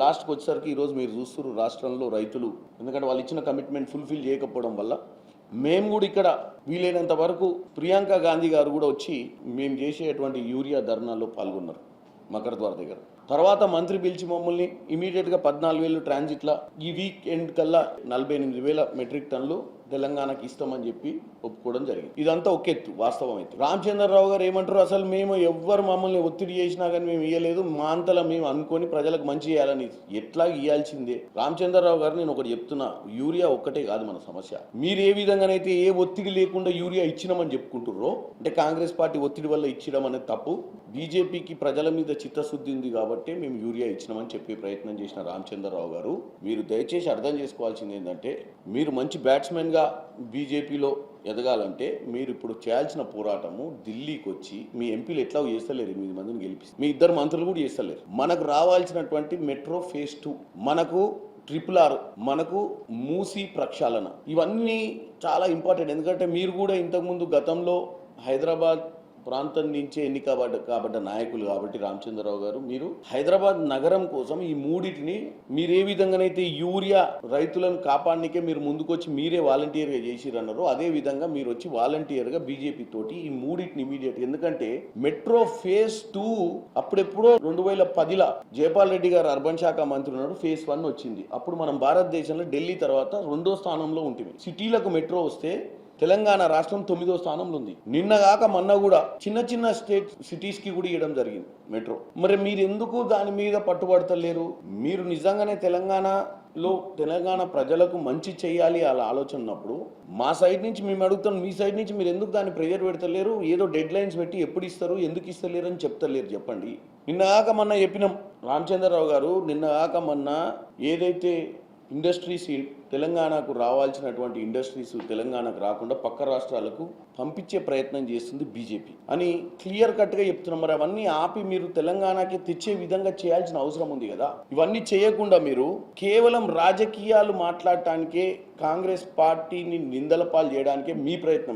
లాస్ట్కి వచ్చేసరికి ఈరోజు మీరు చూస్తున్నారు రాష్ట్రంలో రైతులు. ఎందుకంటే వాళ్ళు ఇచ్చిన కమిట్మెంట్ ఫుల్ఫిల్ చేయకపోవడం వల్ల మేము కూడా ఇక్కడ వీలైనంత వరకు ప్రియాంక గాంధీ గారు కూడా వచ్చి మేము చేసేటువంటి యూరియా ధర్నాల్లో పాల్గొన్నారు మకర ద్వార దగ్గర. తర్వాత మంత్రి పిలిచి మమ్మల్ని ఇమీడియట్గా పద్నాలుగు వేలు ట్రాన్జిట్ల ఈ వీక్ ఎండ్ కల్లా నలభై ఎనిమిది వేల మెట్రిక్ టన్నులు తెలంగాణకి ఇస్తామని చెప్పి ఒప్పుకోవడం జరిగింది. ఇదంతా ఒక ఎత్తు వాస్తవం అయితే. రామచంద్రరావు గారు ఏమంటారు? అసలు మేము ఎవ్వరు మమ్మల్ని ఒత్తిడి చేసినా కానీ మేము ఇవ్వలేదు మా అంతలా మేము అనుకొని ప్రజలకు మంచి చేయాలని ఎట్లా ఇవ్వాల్సిందే రామచంద్రరావు గారు నేను ఒకటి చెప్తున్నా యూరియా ఒక్కటే కాదు మన సమస్య. మీరు ఏ విధంగానైతే ఏ ఒత్తిడి లేకుండా యూరియా ఇచ్చినామని చెప్పుకుంటుర్రో అంటే కాంగ్రెస్ పార్టీ ఒత్తిడి వల్ల ఇచ్చడం అనేది తప్పు. బీజేపీకి ప్రజల మీద చిత్తశుద్ధి ఉంది కాబట్టి మేము యూరియా ఇచ్చినామని చెప్పే ప్రయత్నం చేసిన రామచంద్రరావు గారు మీరు దయచేసి అర్థం చేసుకోవాల్సింది ఏంటంటే మీరు మంచి బ్యాట్స్మెన్గా బీజేపీలో ఎదగాలంటే మీరు ఇప్పుడు చేయాల్సిన పోరాటము ఢిల్లీకి వచ్చి మీ ఎంపీలు ఎట్లా చేస్తలేరు ఎనిమిది మందిని గెలిపిస్తారు మీ ఇద్దరు మంత్రులు కూడా చేస్తలేరు. మనకు రావాల్సినటువంటి మెట్రో ఫేజ్ టూ మనకు ట్రిపుల్ ఆర్ మనకు మూసి ప్రక్షాళన ఇవన్నీ చాలా ఇంపార్టెంట్. ఎందుకంటే మీరు కూడా ఇంతకుముందు గతంలో హైదరాబాద్ ప్రాంతం నుంచే ఎన్నికబడ్డ కాబడ్డ నాయకులు కాబట్టి రామచంద్రరావు గారు మీరు హైదరాబాద్ నగరం కోసం ఈ మూడిటిని మీరు ఏ విధంగానైతే యూరియా రైతులను కాపాడనికే మీరు ముందుకొచ్చి మీరే వాలంటీర్గా చేసిరన్నారో అదే విధంగా మీరు వచ్చి వాలంటీర్గా బీజేపీ తోటి ఈ మూడింటిని ఇమీడియట్ ఎందుకంటే మెట్రో ఫేజ్ టూ అప్పుడెప్పుడో రెండు వేల పదిలో జయపాల్ రెడ్డి గారు అర్బన్ శాఖ మంత్రి ఉన్నాడు ఫేజ్ వన్ వచ్చింది. అప్పుడు మనం భారతదేశంలో ఢిల్లీ తర్వాత రెండో స్థానంలో ఉంటుంది సిటీలకు మెట్రో వస్తే తెలంగాణ రాష్ట్రం తొమ్మిదో స్థానంలో ఉంది. నిన్న కాక మొన్న కూడా చిన్న చిన్న స్టేట్ సిటీస్కి కూడా ఇవ్వడం జరిగింది మెట్రో. మరి మీరు ఎందుకు దాని మీద పట్టుబడతలేరు? మీరు నిజంగానే తెలంగాణలో తెలంగాణ ప్రజలకు మంచి చేయాలి అలా ఆలోచన ఉన్నప్పుడు మా సైడ్ నుంచి మేము అడుగుతాం మీ సైడ్ నుంచి మీరు ఎందుకు దాన్ని ప్రెజర్ పెడతలేరు? ఏదో డెడ్ లైన్స్ పెట్టి ఎప్పుడు ఇస్తారు ఎందుకు ఇస్తలేరు అని చెప్తలేరు చెప్పండి. నిన్న కాక మొన్న చెప్పినాం రామచంద్రరావు గారు నిన్న కాక మొన్న ఏదైతే ఇండస్ట్రీస్ తెలంగాణకు రావాల్సినటువంటి ఇండస్ట్రీస్ తెలంగాణకు రాకుండా పక్క రాష్ట్రాలకు పంపించే ప్రయత్నం చేస్తుంది బీజేపీ. అని క్లియర్ కట్గా చెప్తున్నాం మరి అవన్నీ ఆపి మీరు తెలంగాణకి తెచ్చే విధంగా చేయాల్సిన అవసరం ఉంది కదా. ఇవన్నీ చేయకుండా మీరు కేవలం రాజకీయాలు మాట్లాడటానికే కాంగ్రెస్ పార్టీని నిందల పాలు చేయడానికే మీ ప్రయత్నం